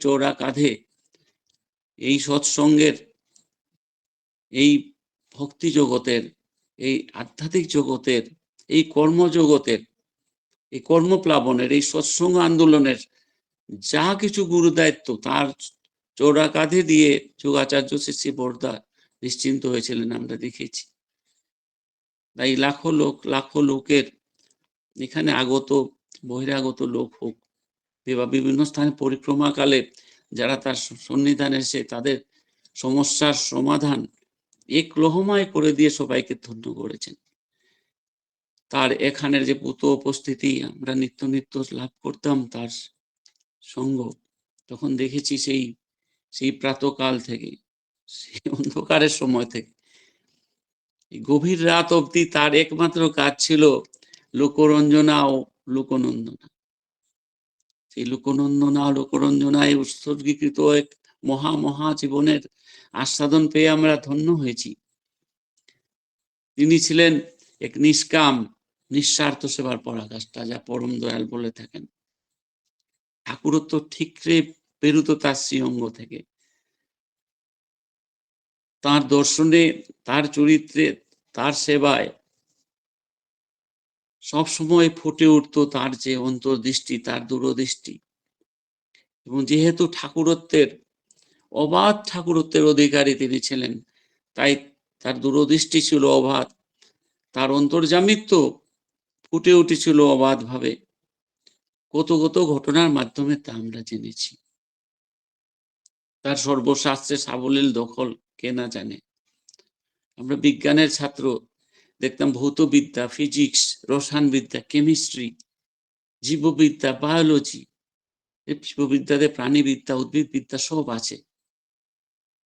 চোরা কাঁধে এই সৎসঙ্গের, এই ভক্তি জগতের, এই আধ্যাত্মিক জগতের, এই কর্মজগতের, এই কর্মপ্লাবনের, এই সৎসঙ্গ আন্দোলনের যা কিছু গুরু দায়িত্ব তার চোরা কাঁধে দিয়ে যোগাচার্য শ্রী বর্দা নিশ্চিন্ত হয়েছিলেন, আমরা দেখেছি। তাই লাখো লোক, লাখো লোকের এখানে আগত, বহিরাগত লোক হোক বা বিভিন্ন স্থানে পরিক্রমাকালে যারা তার সন্নিধানে এসে তাদের সমস্যার সমাধান এক লহমায় করে দিয়ে সবাইকে ধন্য করেছেন। তার এখানের যে পুত উপস্থিতি আমরা নিত্য নিত্য লাভ করতাম তার সঙ্গ তখন দেখেছি সেই সেই প্রাতকাল থেকে, সেই অন্ধকারের সময় থেকে। গভীর রাত অবধি তার একমাত্র কাজ ছিল লোকরঞ্জনা ও লোকনন্দনা। সেই লোকনন্দনা লোকরঞ্জনায় উৎসর্গীকৃত এক মহা মহা জীবনের আস্বাদন পেয়ে আমরা ধন্য হয়েছি। তিনি ছিলেন এক নিষ্কাম, নিঃস্বার্থ সেবার পরাকাষ্ঠা, যা পরম দয়াল বলে থাকেন। ঠাকুরত্ব ঠিকরে পেরুত তার শ্রীঅঙ্গ থেকে। তার দর্শনে, তার চরিত্রে, তার সেবায় সব সময় ফুটে উঠত তার যে অন্তর্দৃষ্টি, তার দূরদৃষ্টি। এবং যেহেতু ঠাকুরত্বের, অবাধ ঠাকুরত্বের অধিকারী তিনি ছিলেন, তাই তার দূরদৃষ্টি ছিল অবাধ, তার অন্তর্জামিত্ব ফুটে উঠেছিল অবাধ ভাবে কত কত ঘটনার মাধ্যমে তা আমরা জেনেছি। তার সর্বশাস্ত্রে সাবলীল দখল কে না জানে। আমরা বিজ্ঞানের ছাত্র দেখতাম ভৌতবিদ্যা, ফিজিক্স, রসায়নবিদ্যা, কেমিস্ট্রি, জীববিদ্যা, বায়োলজি জীববিদ্যাতে প্রাণীবিদ্যা, উদ্ভিদবিদ্যা সব আছে।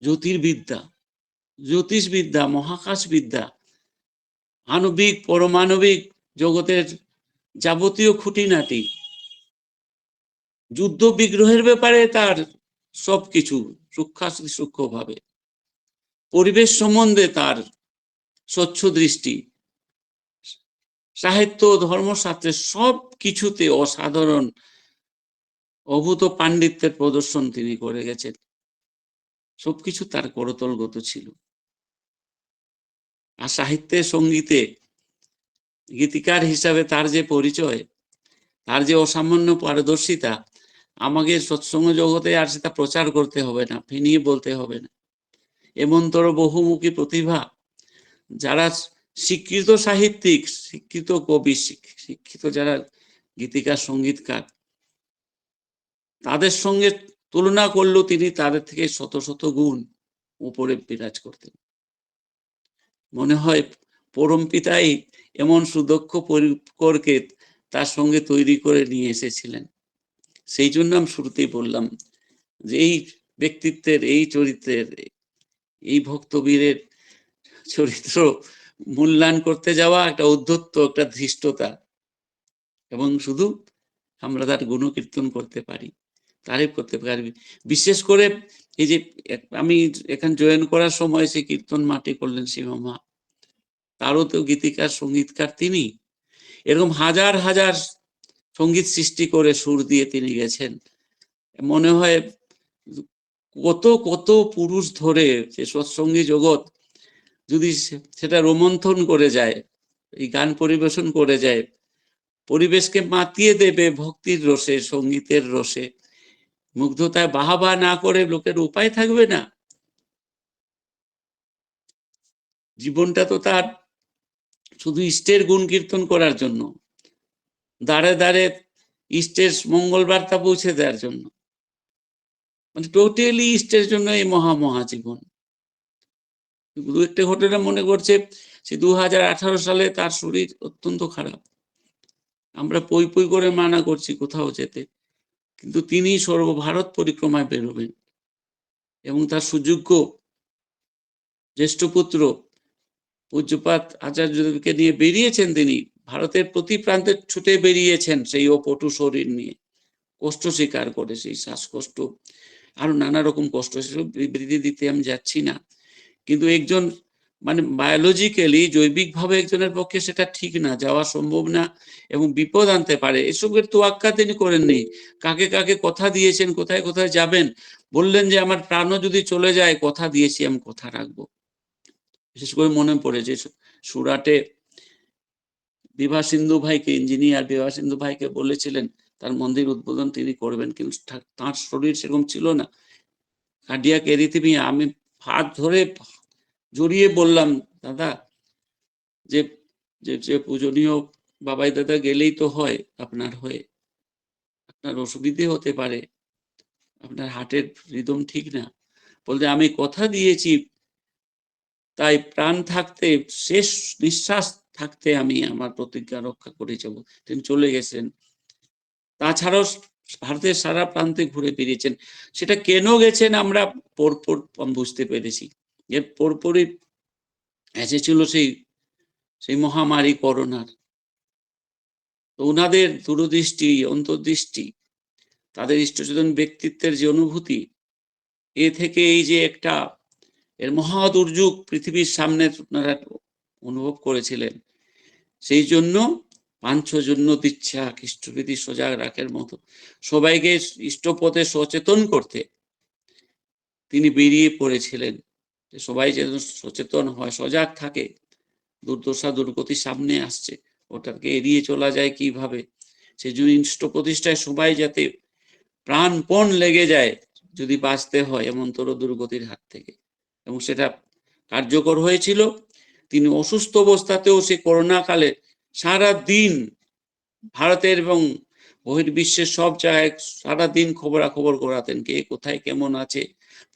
জ্যোতির্বিদ্যা, জ্যোতিষবিদ্যা মহাকাশ বিদ্যা আণবিক পরমাণবিক জগতের যাবতীয় খুঁটিনাটি যুদ্ধ বিগ্রহের ব্যাপারে তার সবকিছু সূক্ষ্মাতি সূক্ষ্ম ভাবে পরিবেশ সম্বন্ধে তার স্বচ্ছ দৃষ্টি। সাহিত্য ধর্মশাস্ত্রের সব কিছুতে অসাধারণ, অভূত পাণ্ডিত্যের প্রদর্শন তিনি করে গেছেন। সবকিছু তার করতলগত ছিল। আর সাহিত্যে, সঙ্গীতে গীতিকার হিসাবে তার যে পরিচয়, তার যে অসামান্য পারদর্শিতা, আমাকে সৎসঙ্গ জগতে আর সেটা প্রচার করতে হবে না, ফিনিয়ে বলতে হবে না। এমনতর বহুমুখী প্রতিভা যারা শিক্ষিত সাহিত্যিক, শিক্ষিত কবি শিক্ষিত যারা গীতিকার, সঙ্গীতকার, তাদের সঙ্গে তুলনা করলেও তিনি তাদের থেকে শত শত গুণ উপরে বিরাজ করতেন। মনে হয় পরম পিতাই এমন সুদক্ষ পরিকরকে তার সঙ্গে তৈরি করে নিয়ে এসেছিলেন। সেই জন্য আমি শুরুতেই বললাম যে এই ব্যক্তিত্বের, এই চরিত্রের, এই ভক্তবীরের চরিত্র মূল্যায়ন করতে যাওয়া একটা উদ্ধত্ত, একটা ধৃষ্টতা। এবং শুধু আমরা তার গুণকীর্তন করতে পারি তারিফ করতে পারি। বিশেষ করে এই যে আমি এখানে জয়েন করার সময় সে কীর্তন মাটি করলেন শিবমা তারও তো গীতিকার, সঙ্গীতকার তিনি। এরকম হাজার হাজার সংগীত সৃষ্টি করে সুর দিয়ে তিনি গেছেন। মনে হয় কত কত পুরুষ ধরে যে সৎসঙ্গী জগৎ যদি সেটা রোমন্থন করে যায়, এই গান পরিবেশন করে যায়, পরিবেশকে মাতিয়ে দেবে ভক্তির রসে, সঙ্গীতের রসে। মুগ্ধতায় বাহাবা না করে লোকের উপায় থাকবে না। জীবনটা তো তার শুধু ইষ্টের গুণ কীর্তন করার জন্য দাঁড়ে দাঁড়ে ইষ্টের মঙ্গল বার্তা পৌঁছে দেওয়ার জন্য। মানে টোটালি ইষ্টের জন্য এই মহা মহা জীবন দু একটা ঘটনা মনে করছে সে দু হাজার আঠারো সালে তার শরীর অত্যন্ত খারাপ। আমরা পই পই করে মানা করছি কোথাও যেতে। কিন্তু তিনি সর্বভারত পরিক্রমায় বেরোবেন। এবং তার সুযোগ্য জ্যেষ্ঠ পুত্র পূজ্যপাত আচার্যদেবকে নিয়ে বেরিয়েছেন তিনি। ভারতের প্রতি প্রান্তে ছুটে বেরিয়েছেন সেই অপটু শরীর নিয়ে। কষ্ট স্বীকার করে সেই শ্বাসকষ্ট। আরও নানা রকম কষ্ট। সেসব বিবৃতি দিতে আমি যাচ্ছি না। কিন্তু একজন মানে বায়োলজিক্যালি জৈবিকভাবে একজনের পক্ষে সেটা ঠিক না, যাওয়া সম্ভব না এবং বিপদ আনতে পারে। এসবের তোয়াক্কা তিনি করেননি কাকে কাকে কথা দিয়েছেন, কোথায় কোথায় যাবেন, বললেন যে আমার প্রাণও যদি চলে যায়, কথা দিয়েছি, আমি কথা রাখব। বিশেষ করে মনে পড়ে যে সুরাটে বিভা সিন্ধু ভাইকে, ইঞ্জিনিয়ার বিভা সিন্ধু ভাইকে বলেছিলেন, তার মন্দির উদ্বোধন তিনি করবেন, কিন্তু তার শরীর সেরকম ছিল না। কার্ডিয়াক এরিথিমিয়া আমি হাত ধরে জড়িয়ে বললাম, দাদা, যে যে পূজনীয় বাবাই দাদা গেলেই তো হয় আপনার হয়ে। আপনার অসুবিধে হতে পারে। আপনার হার্টের রিদম ঠিক না। বলতে, আমি কথা দিয়েছি। তাই প্রাণ থাকতে, শেষ নিঃশ্বাস থাকতে আমি আমার প্রতিজ্ঞা রক্ষা করে যাব। তিনি চলে গেছেন। তাছাড়াও ভারতের সারা প্রান্তে ঘুরে বেরিয়েছেন সেটা কেন গেছেন আমরা পরপর বুঝতে পেরেছি। এর পরপরই এসেছিল সেই সেই মহামারী করোনার। তো ওনাদের দূরদৃষ্টি, অন্তর্দৃষ্টি, তাদের ইষ্টচেতন ব্যক্তিত্বের যে অনুভূতি, এ থেকে এই যে একটা এর মহা দুর্যোগ পৃথিবীর সামনে আপনারা অনুভব করেছিলেন, সেই জন্য পাঞ্চজন্য দিচ্ছা খ্রিস্টবিধি সজাগ রাখের মতো। সবাইকে ইষ্টপথে সচেতন করতে তিনি বেরিয়ে পড়েছিলেন। যে সবাই যেন সচেতন হয়, সজাগ থাকে, দুর্দশা, দুর্গতি সামনে আসছে, ওটাকে এড়িয়ে চলা যায় কীভাবে? সেই জন্য ইষ্ট প্রতিষ্ঠায় সবাই যাতে প্রাণপণ লেগে যায়, যদি বাঁচতে হয়, এমনতর দুর্গতির হাত থেকে। এবং সেটা কার্যকর হয়েছিল। তিনি অসুস্থ অবস্থাতেও সে করোনা কালে সারা দিন ভারতের এবং বহির্বিশ্বের সব জায়গায় সারা দিন খবরাখবর করাতেন কে কোথায় কেমন আছে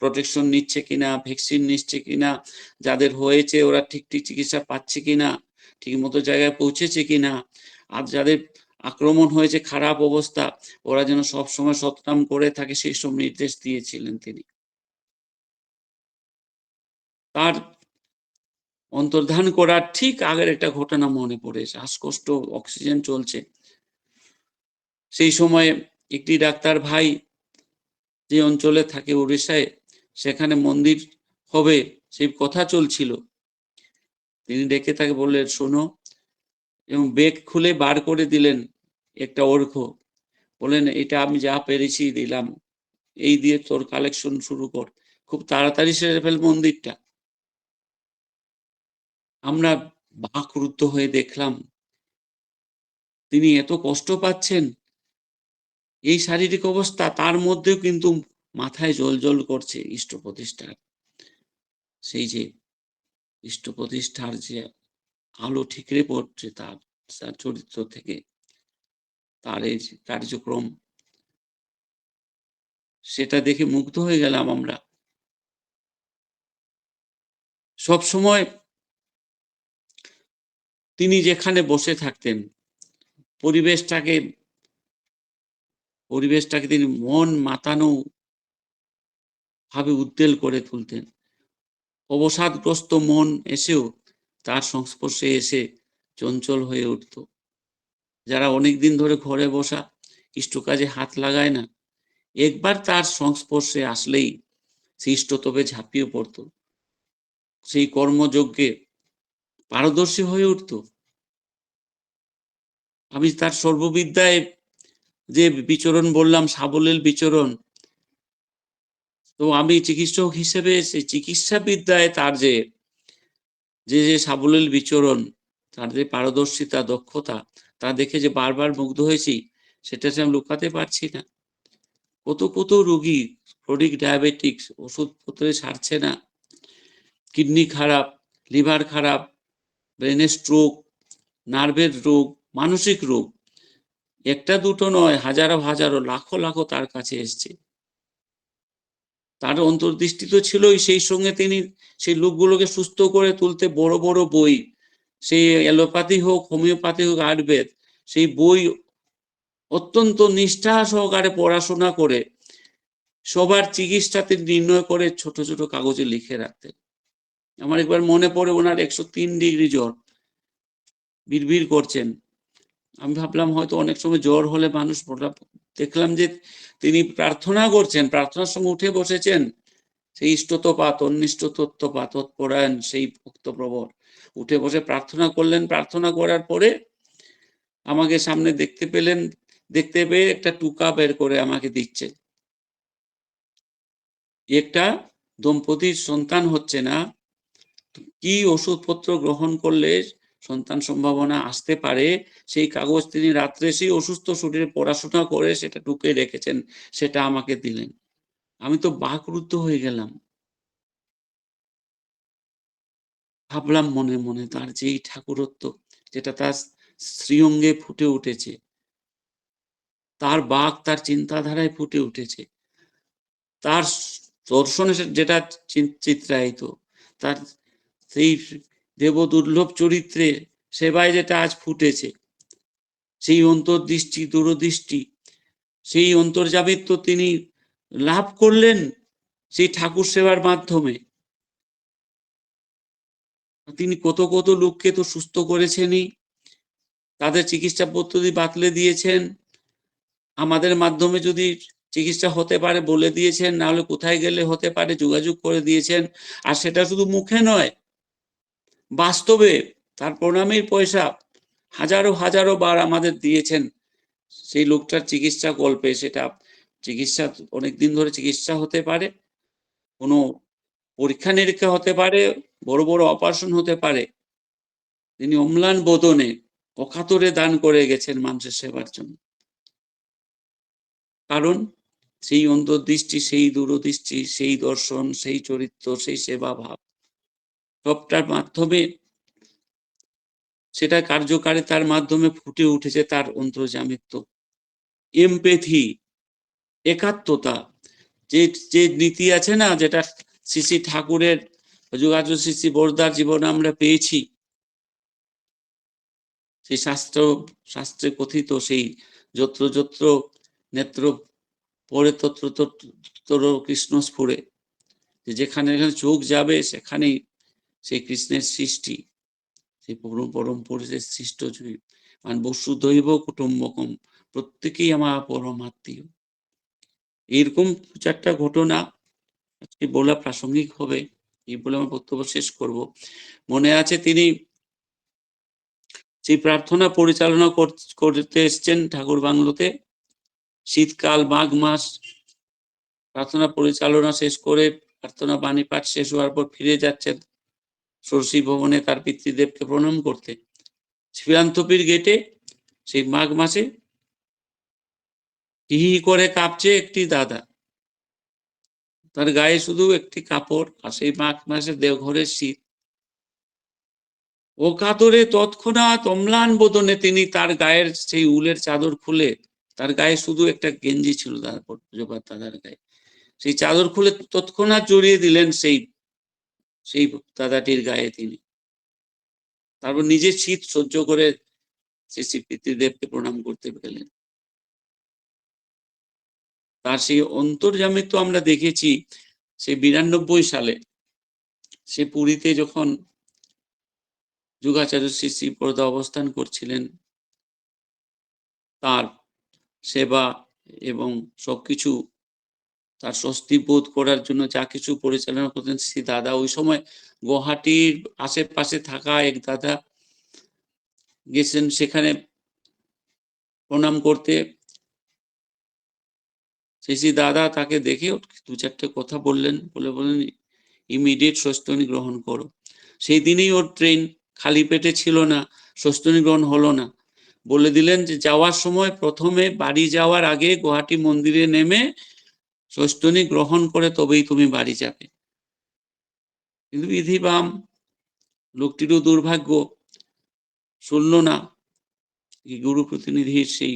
প্রোটেকশন নিচ্ছে কিনা ভ্যাকসিন নিচ্ছে কিনা, যাদের হয়েছে ওরা ঠিক ঠিক চিকিৎসা পাচ্ছে কিনা, ঠিক মতো জায়গায় পৌঁছেছে কিনা, আর যাদের আক্রমণ হয়েছে খারাপ অবস্থা, ওরা যেন সব সময় সতনাম করে থাকে সেই সব নির্দেশ দিয়েছিলেন তিনি। তার অন্তর্ধান করার ঠিক আগের একটা ঘটনা মনে পড়ে শ্বাসকষ্ট, অক্সিজেন চলছে। সেই সময় একটি ডাক্তার ভাই যে অঞ্চলে থাকে উড়িষ্যায় সেখানে মন্দির হবে সেই কথা চলছিল। তিনি ডেকে তাকে বললেন, শোনো। এবং বেগ খুলে বার করে দিলেন একটা অর্ঘ। বললেন, এটা আমি যা পেরেছি দিলাম। এই দিয়ে তোর কালেকশন শুরু কর। খুব তাড়াতাড়ি সেরে ফেল মন্দিরটা। আমরা বাকরুদ্ধ হয়ে দেখলাম, তিনি এত কষ্ট পাচ্ছেন, এই শারীরিক অবস্থা তার মধ্যেও কিন্তু মাথায় জল জল করছে ইষ্ট প্রতিষ্ঠার। সেই যে ইষ্ট প্রতিষ্ঠার যে আলো ঠিকরে পড়ছে তার তার চরিত্র থেকে, তার এই কার্যক্রম, সেটা দেখে মুগ্ধ হয়ে গেলাম আমরা। সব সময় তিনি যেখানে বসে থাকতেন, পরিবেশটাকে পরিবেশটাকে তিনি মন মাতানো ভাবে উদ্বেল করে তুলতেন। অবসাদগ্রস্ত মন এসেও তার সংস্পর্শে এসে চঞ্চল হয়ে উঠত। যারা অনেক দিন ধরে ঘরে বসা ইষ্ট কাজে হাত লাগায় না, একবার তার সংস্পর্শে আসলেই সে ইষ্টতবে ঝাঁপিয়ে পড়তো। সেই কর্মযজ্ঞে পারদর্শী হয়ে উঠত। আমি তার সর্ববিদ্যায় যে বিচরণ বললাম, সাবলীল বিচরণ, তো আমি চিকিৎসক হিসেবে সেই চিকিৎসা বিদ্যায় তার যে যে যে সাবলীল বিচরণ, তার যে পারদর্শিতা, দক্ষতা, তা দেখে যে বারবার মুগ্ধ হয়েছি, সেটা সে আমি লুকাতে পারছি না। কত কত রোগী ক্রনিক ডায়াবেটিক্স ওষুধপত্রে সারছে না, কিডনি খারাপ লিভার খারাপ ব্রেনের স্ট্রোক নার্ভের রোগ মানসিক রোগ, একটা দুটো নয়, হাজারো হাজারো, লাখো লাখো তার কাছে এসছে। তার অন্তর্দৃষ্টি তো ছিলই, সেই সঙ্গে তিনি সেই লোকগুলোকে সুস্থ করে তুলতে বড় বড় বই সেই অ্যালোপ্যাথি হোক, হোমিওপ্যাথি হোক, আয়ুর্বেদ, সেই বই অত্যন্ত নিষ্ঠা সহকারে পড়াশোনা করে সবার চিকিৎসা তিনি নির্ণয় করে ছোট ছোট কাগজে লিখে রাখতেন। আমার একবার মনে পড়ে ওনার একশো তিন ডিগ্রি জ্বর। বিড়বিড় করছেন। আমি ভাবলাম হয়তো অনেক সময় জ্বর হলে মানুষ দেখলাম যে তিনি প্রার্থনা করছেন, প্রার্থনার সময় উঠে বসেছেন। সেই ইষ্টতপা তন্নিষ্ঠ তত্ত্বপা তৎপরায়ণ, সেই ভক্তপ্রবর। উঠে বসে প্রার্থনা করলেন। প্রার্থনা করার পরে আমাকে সামনে দেখতে পেলেন, দেখতে পেয়ে একটা টুকা বের করে আমাকে দিচ্ছে। একটা দম্পতির সন্তান হচ্ছে না কি ওষুধপত্র গ্রহণ করলে সন্তান সম্ভাবনা আসতে পারে? সেই কাগজ তিনি রাত্রে সেই অসুস্থ শরীরে পড়াশোনা করে সেটা টুকে রেখেছেন, সেটা আমাকে দিলেন। আমি তো বাকরুদ্ধ হয়ে গেলাম। ভাবলাম মনে মনে তার যে এই ঠাকুরত্ব, যেটা তার শ্রীঅঙ্গে ফুটে উঠেছে, তার বাক তার চিন্তাধারায় ফুটে উঠেছে। তার দর্শনে যেটা চিত্রায়িত, তার সেই দেব দুর্লভ চরিত্রে সেবায় যেটা আজ ফুটেছে, সেই অন্তর্দৃষ্টি, দূরদৃষ্টি, সেই অন্তর্জামিত্ব তিনি লাভ করলেন সেই ঠাকুর সেবার মাধ্যমে। তিনি কত কত লোককে তো সুস্থ করেছেনই, তাদের চিকিৎসা পদ্ধতি বাতলে দিয়েছেন, আমাদের মাধ্যমে যদি চিকিৎসা হতে পারে বলে দিয়েছেন না হলে কোথায় গেলে হতে পারে যোগাযোগ করে দিয়েছেন, আর সেটা শুধু মুখে নয় বাস্তবে তার প্রণামের পয়সা হাজারো হাজারো বার আমাদের দিয়েছেন সেই লোকটার চিকিৎসা গল্পে। সেটা চিকিৎসা অনেকদিন ধরে চিকিৎসা হতে পারে, কোনো পরীক্ষা নিরীক্ষা হতে পারে, বড় বড় অপারেশন হতে পারে। তিনি অম্লান বোধনে অকাতরে দান করে গেছেন মানুষের সেবার জন্য। কারণ সেই অন্তর্দৃষ্টি, সেই দূরদৃষ্টি, সেই দর্শন, সেই চরিত্র, সেই সেবা ভাব সবটার মাধ্যমে সেটা কার্যকারিতার মাধ্যমে ফুটে উঠেছে তার অন্তর্জামিত্ব। এমপেথি, একাত্মতা, যে যে নীতি আছে না, যেটা শ্রী ঠাকুরের, যোগাযোগ শ্রী বোরদার জীবনে আমরা পেয়েছি, সেই শাস্ত্র, শাস্ত্রে কথিত সেই যত্র যত্র নেত্র পরে তত্র তত্র কৃষ্ণ স্ফুরে যেখানে যেখানে চোখ যাবে সেখানেই সেই কৃষ্ণের সৃষ্টি, সেই পরম পরম পুরুষের সৃষ্ট মানে বসু দৈব কুটুম্বকম, প্রত্যেকেই আমার পরম আত্মীয় এইরকম চারটা ঘটনা আজকে বলা প্রাসঙ্গিক হবে, এই বলে আমার বক্তব্য শেষ করব। মনে আছে তিনি সেই প্রার্থনা পরিচালনা করতে এসছেন ঠাকুর বাংলোতে। শীতকাল, মাঘ মাস, প্রার্থনা পরিচালনা শেষ করে প্রার্থনা বাণী পাঠ শেষ হওয়ার পর ফিরে যাচ্ছেন। সরসী ভবনে তার পিতৃদেবকে প্রণাম করতে। শিবান্তপীর গেটে সেই মাঘ মাসে হি করে কাঁপছে একটি দাদা। তার গায়ে শুধু একটি কাপড় আর সেই মাঘ মাসে দেওঘরের শীত। ও কাতরে তৎক্ষণাৎ অম্লান বোধনে তিনি তার গায়ের সেই উলের চাদর খুলে তার গায়ে শুধু একটা গেঞ্জি ছিল তারপর দাদার গায়ে। সেই চাদর খুলে তৎক্ষণাৎ জড়িয়ে দিলেন সেই সেই দাদাটির গায়ে তিনি। তারপর নিজের শীত সহ্য করে শ্রী শ্রী পিতৃদেবকে প্রণাম করতে পেলেন তার সেই অন্তর্জামিত্ব আমরা দেখেছি সে বিরানব্বই সালে। সে পুরীতে যখন যুগাচার্য শ্রী শ্রী পর্দা অবস্থান করছিলেন, তার সেবা এবং সবকিছু তার স্বস্তি বোধ করার জন্য যা কিছু পরিচালনা করতেন সেই দাদা। ওই সময় গুয়াহাটির আশেপাশে থাকা এক দাদা গেছেন সেখানে প্রণাম করতে। সেই দাদা তাকে দেখে দু চারটে কথা বললেন, বলে বললেন ইমিডিয়েট স্বস্তনী গ্রহণ করো। সেই দিনেই ওর ট্রেন খালি পেটে ছিল না স্বস্তনী গ্রহণ হলো না। বলে দিলেন যে, যাওয়ার সময় প্রথমে বাড়ি যাওয়ার আগে গুয়াহাটি মন্দিরে নেমে স্বস্তনী গ্রহণ করে তবেই তুমি বাড়ি যাবে। কিন্তু বিধি বাম লোকটিরও দুর্ভাগ্য, শুনল না গুরু প্রতিনিধির সেই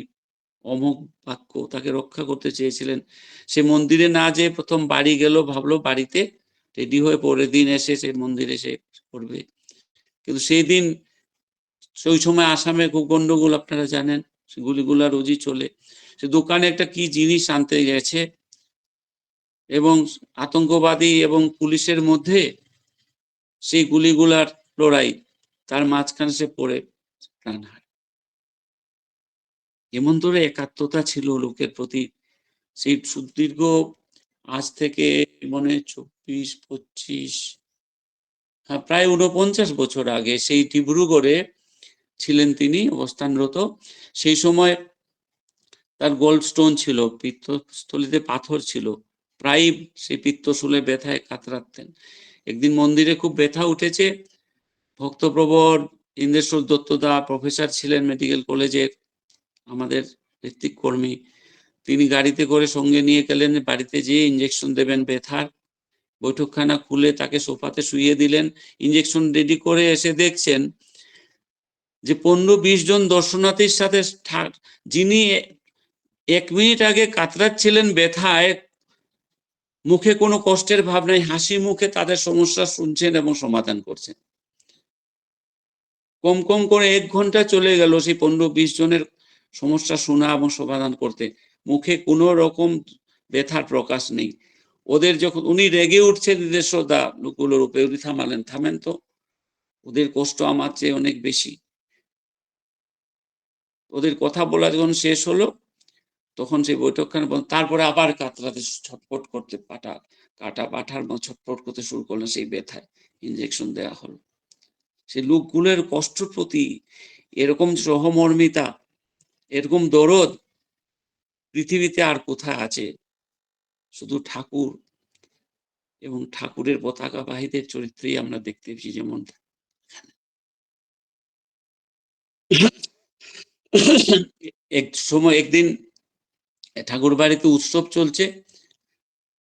অমোক বাক্য, তাকে রক্ষা করতে চেয়েছিলেন। সে মন্দিরে না যে প্রথম বাড়ি গেল, ভাবলো বাড়িতে রেডি হয়ে পরের দিন এসে সে মন্দিরে সে করবে কিন্তু সেই দিন সেই সময় আসামে খুব গন্ডগোল আপনারা জানেন গুলিগুলা রোজই চলে। সে দোকানে একটা কি জিনিস আনতে গেছে এবং আতঙ্কবাদী এবং পুলিশের মধ্যে সেই গুলিগুলার লড়াই, তার মাঝখানে সে পড়ে প্রাণ হায় এমন ধরে একাত্মতা ছিল লোকের প্রতি। সেই সুদীর্ঘ আজ থেকে মনে চব্বিশ, পঁচিশ হ্যাঁ প্রায় উনপঞ্চাশ বছর আগে সেই ডিব্রুগড়ে ছিলেন তিনি অবস্থানরত। সেই সময় তার গোল্ড স্টোন ছিল পিত্তস্থলিতে পাথর ছিল। প্রায় সেই পিত্তশুলে ব্যথায় কাতরাতেন। একদিন মন্দিরে খুব ব্যথা উঠেছে। ভক্তপ্রবর ইন্দ্রেশ্বর দত্তদা প্রফেসর ছিলেন মেডিকেল কলেজের আমাদের ঋত্বিক কর্মী তিনি গাড়িতে করে সঙ্গে নিয়ে গেলেন, বাড়িতে যেয়ে ইঞ্জেকশন দেবেন ব্যথার। বৈঠকখানা খুলে তাকে সোফাতে শুইয়ে দিলেন। ইঞ্জেকশন রেডি করে এসে দেখছেন যে পনেরো বিশ জন দর্শনার্থীর সাথে যিনি এক মিনিট আগে কাতরাচ্ছিলেন ব্যথায় মুখে কোনো কষ্টের ভাব নাই, হাসি মুখে তাদের সমস্যা শুনছেন এবং সমাধান করছেন। কম কম করে এক ঘণ্টা চলে গেল সেই পনেরো বিশ জনের সমস্যা শোনা এবং সমাধান করতে। মুখে কোনো রকম ব্যথার প্রকাশ নেই। ওদের যখন, উনি রেগে উঠছেন নিজস্ব দা লোকগুলোর উপরে, উনি থামালেন, থামেন তো। ওদের কষ্ট আমার চেয়ে অনেক বেশি। ওদের কথা বলা যখন শেষ হলো তখন সেই বৈঠকখানে তারপরে আবার কাতরাতে ছটপট করতে পাটা, কাটা পাঠার মতো ছটপট করতে শুরু করলেন সেই ব্যথায় ইঞ্জেকশন দেওয়া হলো। সেই লোকগুলোর কষ্টর প্রতি এরকম সহমর্মিতা, এরকম দরদ পৃথিবীতে আর কোথায় আছে? শুধু ঠাকুর এবং ঠাকুরের পতাকাবাহীদের চরিত্রেই আমরা দেখতে পেয়েছি যেমন এক সময় একদিন ঠাকুর বাড়িতে উৎসব চলছে,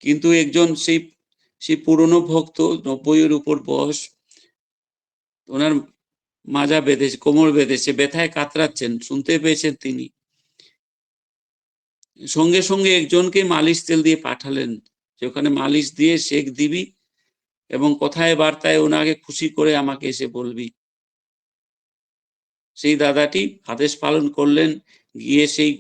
কিন্তু একজন সেই সেই পুরনো ভক্ত, নব্বইয়ের উপর বয়স, ওনার মাজা বেঁধেছে, কোমর বেঁধেছে, ব্যথায় কাতরাচ্ছেন, শুনতে পেয়েছেন তিনি। সঙ্গে সঙ্গে একজনকে মালিশ তেল দিয়ে পাঠালেন, যে ওখানে মালিশ দিয়ে শেক দিবি এবং কথায় বার্তায় ওনাকে খুশি করে আমাকে এসে বলবি। সেই দাদাটি আদেশ পালন করলেন, গিয়ে সেই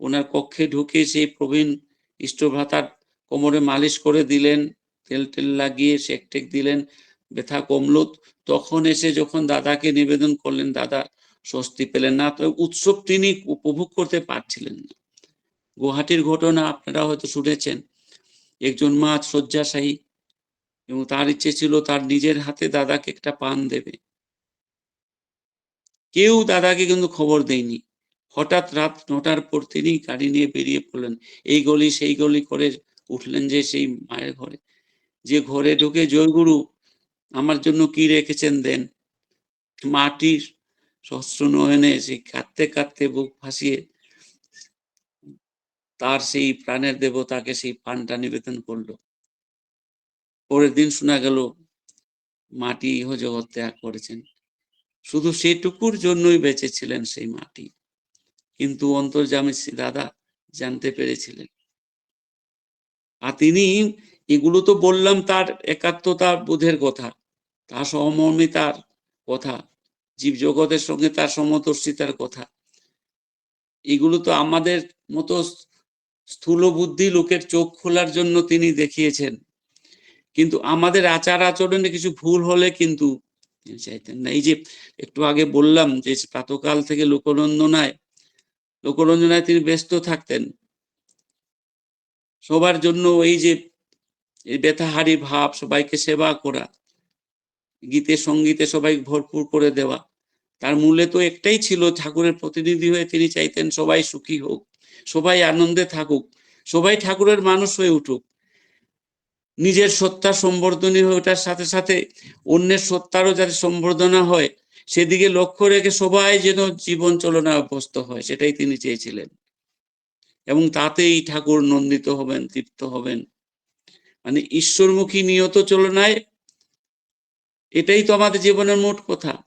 ওনার কক্ষে ঢুকে সেই প্রবীণ ইষ্টভ্রাতার কোমরে মালিশ করে দিলেন, তেল টেল লাগিয়ে শেক টেক দিলেন, ব্যথা কমলো। তখন এসে যখন দাদাকে নিবেদন করলেন, দাদা স্বস্তি পেলেন না, তো উৎসব তিনি উপভোগ করতে পারছিলেন না। গুয়াহাটির ঘটনা আপনারা হয়তো শুনেছেন। একজন মা শয্যাশায়ী এবং তার ইচ্ছে ছিল তার নিজের হাতে দাদাকে একটা পান দেবে। কেউ দাদাকে কিন্তু খবর দেয়নি। হঠাৎ রাত নটার পর তিনি গাড়ি নিয়ে বেরিয়ে পড়লেন। এই গলি সেই গলি করে উঠলেন যে সেই মায়ের ঘরে। যে ঘরে ঢুকে জয়গুরু আমার জন্য কি রেখেছেন দেন? মাটির সহস্র নয়নে সেই কাঁদতে কাঁদতে বুক ভাসিয়ে তার সেই প্রাণের দেবতাকে সেই পানটা নিবেদন করল। পরের দিন শোনা গেল, মাটি ইহ জগৎ ত্যাগ করেছেন। শুধু সেটুকুর জন্যই বেঁচেছিলেন সেই মাটি। কিন্তু অন্তর্জামী দাদা জানতে পেরেছিলেন। আর তিনি এগুলো তো বললাম তার একাত্মতা বোধের কথা, তার সহমর্মিতার কথা জীব জগতের সঙ্গে তার সমদর্শিতার কথা। এগুলো তো আমাদের মতো স্থূল বুদ্ধি লোকের চোখ খোলার জন্য তিনি দেখিয়েছেন। কিন্তু আমাদের আচার আচরণে কিছু ভুল হলে কিন্তু, তিনি চাইতেন না। এই যে একটু আগে বললাম যে প্রাতকাল থেকে লোকরঞ্জনায় তিনি ব্যস্ত থাকতেন। সবার জন্য এই যে ব্যথাহারি ভাব, সবাইকে সেবা করা, গীতে, সঙ্গীতে সবাই ভরপুর করে দেওয়া, তার মূলে তো একটাই ছিল ঠাকুরের প্রতিনিধি হয়ে তিনি চাইতেন সবাই সুখী হোক, সবাই আনন্দে থাকুক, সবাই ঠাকুরের মানুষ হয়ে উঠুক। নিজের সত্তা সম্বর্ধনী হয়ে ওঠার সাথে সাথে অন্যের সত্তারও যাতে সম্বর্ধনা হয় সেদিকে লক্ষ্য রেখে সবাই যেন জীবন চলনায় অভ্যস্ত হয়, সেটাই তিনি চেয়েছিলেন। এবং তাতেই ঠাকুর নন্দিত হবেন, তৃপ্ত হবেন। মানে ঈশ্বরমুখী নিয়ত চলনায় এটাই তো আমাদের জীবনের মোট কথা।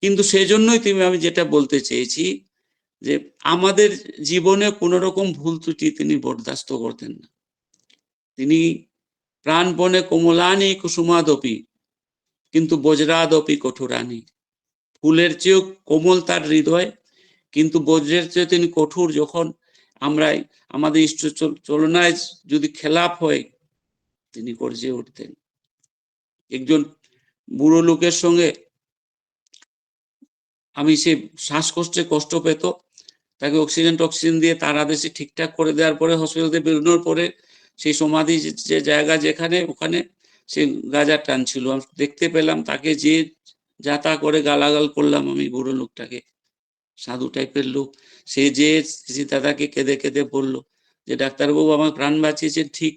কিন্তু সেজন্যই তুমি, আমি যেটা বলতে চেয়েছি যে আমাদের জীবনে কোন রকম ভুল ত্রুটি তিনি বরদাস্ত করতেন না। তিনি প্রাণপণে কোমলানি কুসুমাদপি কিন্তু বজ্রাদপি কঠোরানি ফুলের চেয়েও কোমল তার হৃদয়, কিন্তু বজ্রের চেয়ে তিনি কঠোর যখন আমরা আমাদের ইষ্ট চল- চলনায় যদি খেলাপ হয়, তিনি গর্জে উঠতেন। একজন বুড়ো লোকের সঙ্গে আমি সে শ্বাসকষ্টে কষ্ট পেত, তাকে অক্সিজেন টক্সিজেন দিয়ে তার আদেশে ঠিকঠাক করে দেওয়ার পরে, হসপিটাল থেকে বেরোনোর পরে, সেই সমাধি যে জায়গা যেখানে, ওখানে সে গাজা টানছিল। দেখতে পেলাম তাকে যে যা তা করে গালাগাল করলাম আমি বুড়ো লোকটাকে। সাধু টাইপের লোক। সে যে দাদাকে কেঁদে কেঁদে বলল যে, ডাক্তারবাবু, আমার প্রাণ বাঁচিয়েছেন ঠিক,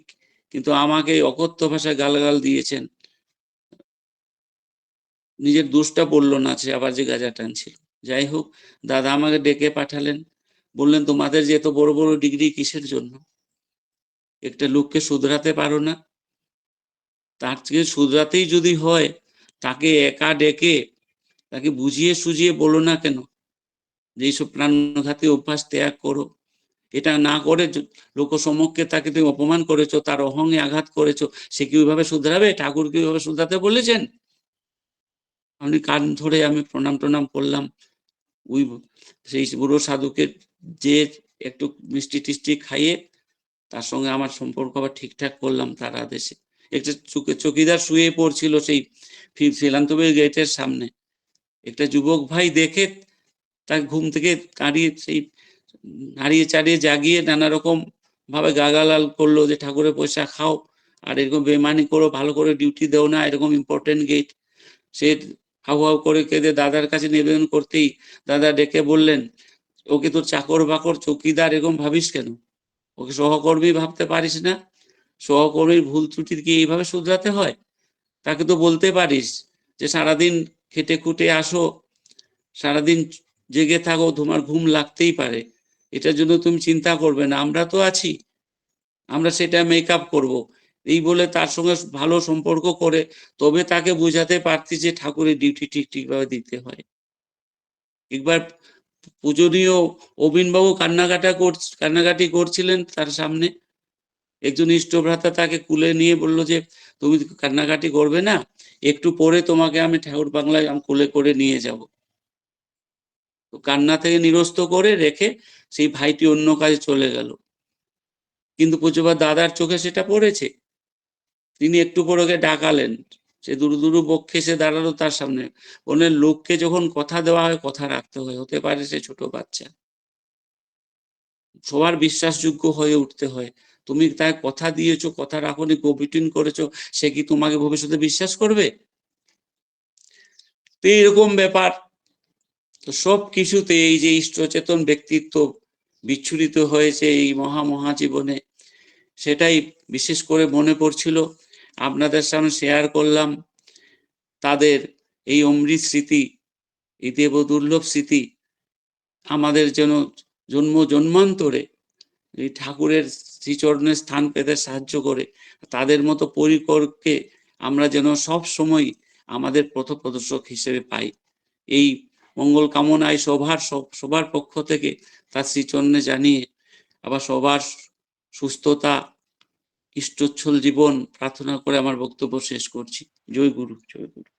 কিন্তু আমাকে অকথ্য ভাষায় গালাগাল দিয়েছেন। নিজের দোষটা বলল না, সে আবার যে গাজা টানছিল। যাই হোক, দাদা আমাকে ডেকে পাঠালেন। বললেন, তোমাদের যে এত বড় বড় ডিগ্রি কিসের জন্য? একটা লোককে শুধরাতে পারো না। তার থেকে শুধরাতেই যদি হয়, তাকে একা ডেকে তাকে বুঝিয়ে সুঝিয়ে বলো না কেন? যে এইসব প্রাণঘাতী অভ্যাস ত্যাগ করো, এটা না করে য- লোক সমক্ষে তাকে তুমি অপমান করেছ, তার অহঙ্গে আঘাত করেছ, সে কি ওইভাবে শুধরাবে? ঠাকুর কি ওইভাবে শুধরাতে বলেছেন? আমি কান ধরে আমি প্রণাম টনাম করলাম। ওই সেই বুড়ো সাধুকে যে একটু মিষ্টি টিষ্টি খাইয়ে তার সঙ্গে আমার সম্পর্ক আবার ঠিকঠাক করলাম তার আদেশে। একটা চুকে চকিদার শুয়ে পড়ছিল সেই ফিলান্তবের গেটের সামনে। একটা যুবক ভাই দেখে তার ঘুম থেকে দাঁড়িয়ে সেই নাড়িয়ে চাড়িয়ে জাগিয়ে নানা রকম ভাবে গাগালাল করল যে, ঠাকুরের পয়সা খাও, আর এরকম বেমানি করো, ভালো করে ডিউটি দেও না, এরকম ইম্পর্টেন্ট গেট সে হাউ হাউ করে কেঁদে দাদার কাছে নিবেদন করতেই দাদা ডেকে বললেন, ওকে তোর চাকর বাকর চৌকিদার এরকম ভাবিস কেন? ওকে সহকর্মী ভাবতে পারিস না? সহকর্মীর ভুল ত্রুটি কি এইভাবে শুধরাতে হয়? তাকে তো বলতে পারিস যে সারাদিন খেটে খুটে আসো, সারাদিন জেগে থাকো, তোমার ঘুম লাগতেই পারে। এটার জন্য তুমি চিন্তা করবে না, আমরা তো আছি, আমরা সেটা মেকআপ করব। এই বলে তার সঙ্গে ভালো সম্পর্ক করে, তবে তাকে বোঝাতে পারতি যে ঠাকুরের ডিউটি ঠিক ঠিকভাবে দিতে হয়। একবার পূজনীয় অবিনবাবু কান্নাকাটা কান্নাকাটি করছিলেন তার সামনে। একজন ইষ্টভ্রাতা তাকে কুলে নিয়ে বলল যে, তুমি কান্নাকাটি করবে না, একটু পরে তোমাকে আমি ঠাকুর বাংলায় আমি কোলে করে নিয়ে যাব। তো কান্না থেকে নিরস্ত করে রেখে সেই ভাইটি অন্য কাজে চলে গেল। কিন্তু পুজোবার দাদার চোখে সেটা পড়েছে। তিনি একটু পরে ওকে ডাকালেন। সে দুরু দুরু বক্ষে এসে দাঁড়াল তার সামনে। ওনের লোককে যখন কথা দেওয়া হয়, কথা রাখতে হয়। হতে পারে সে ছোট বাচ্চা। সবার বিশ্বাসযোগ্য হয়ে উঠতে হয়। তুমি তাই কথা দিয়েছ, কথা রাখনি কোভিটিন করেছ, সে কি তোমাকে ভবিষ্যতে বিশ্বাস করবে? তো এইরকম ব্যাপার। তো সব কিছুতে এই যে ইষ্টচেতন ব্যক্তিত্ব বিচ্ছুরিত হয়েছে এই মহা মহা জীবনে সেটাই বিশেষ করে মনে পড়ছিল। আপনাদের সামনে শেয়ার করলাম তাদের এই অমৃত স্মৃতি, এই দেব দুর্লভ স্মৃতি, আমাদের যেন জন্ম জন্মান্তরে, এই ঠাকুরের শ্রীচরণের স্থান পেতে সাহায্য করে। তাদের মতো পরিকরকে আমরা যেন সব সময় আমাদের পথপ্রদর্শক হিসেবে পাই। এই মঙ্গল কামনায় সবার সব- সবার পক্ষ থেকে তার শ্রীচরণে জানিয়ে আবার সবার সুস্থতা, ইষ্টচ্ছল জীবন প্রার্থনা করে আমার বক্তব্য শেষ করছি। জয় গুরু জয় গুরু।